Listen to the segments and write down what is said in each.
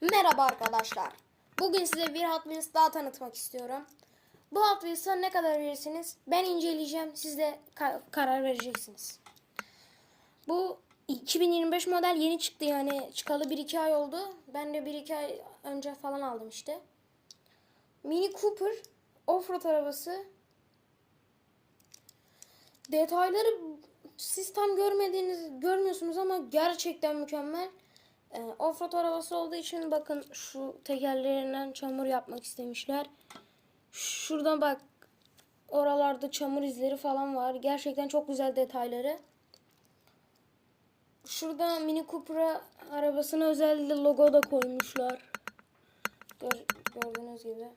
Merhaba arkadaşlar. Bugün size bir Hot daha tanıtmak istiyorum. Bu Hot ne kadar verirsiniz? Ben inceleyeceğim. Siz de ka- karar vereceksiniz. Bu 2025 model yeni çıktı yani çıkalı 1-2 ay oldu. Ben de 1-2 ay önce falan aldım işte. Mini Cooper Offroad arabası. Detayları siz tam görmediğiniz görmüyorsunuz ama gerçekten mükemmel. Ee, offroad arabası olduğu için bakın şu tekerlerinden çamur yapmak istemişler. Şuradan bak oralarda çamur izleri falan var. Gerçekten çok güzel detayları. Şurada Mini Cooper'a arabasına özel logo da koymuşlar. Gör- gördüğünüz gibi.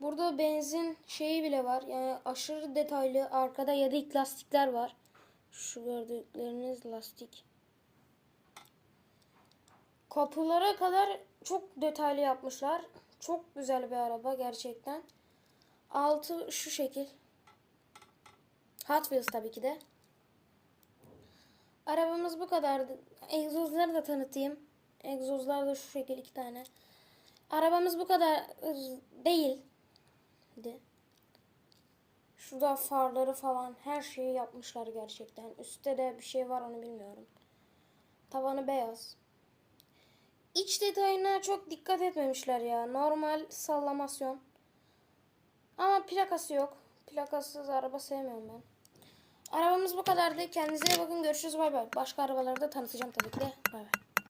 Burada benzin şeyi bile var. Yani aşırı detaylı. Arkada yedek lastikler var. Şu gördükleriniz lastik. Kapılara kadar çok detaylı yapmışlar. Çok güzel bir araba gerçekten. Altı şu şekil. Hot Wheels tabii ki de. Arabamız bu kadardı. Egzozları da tanıtayım. Egzozlar da şu şekil iki tane. Arabamız bu kadar ıı, değil. De. Şurada farları falan her şeyi yapmışlar gerçekten. Üstte de bir şey var onu bilmiyorum. Tavanı beyaz. İç detayına çok dikkat etmemişler ya. Normal sallamasyon. Ama plakası yok. Plakasız araba sevmiyorum ben. Arabamız bu kadardı. Kendinize iyi bakın. Görüşürüz. Bay bay. Başka arabaları da tanıtacağım tabii ki. Bay bay.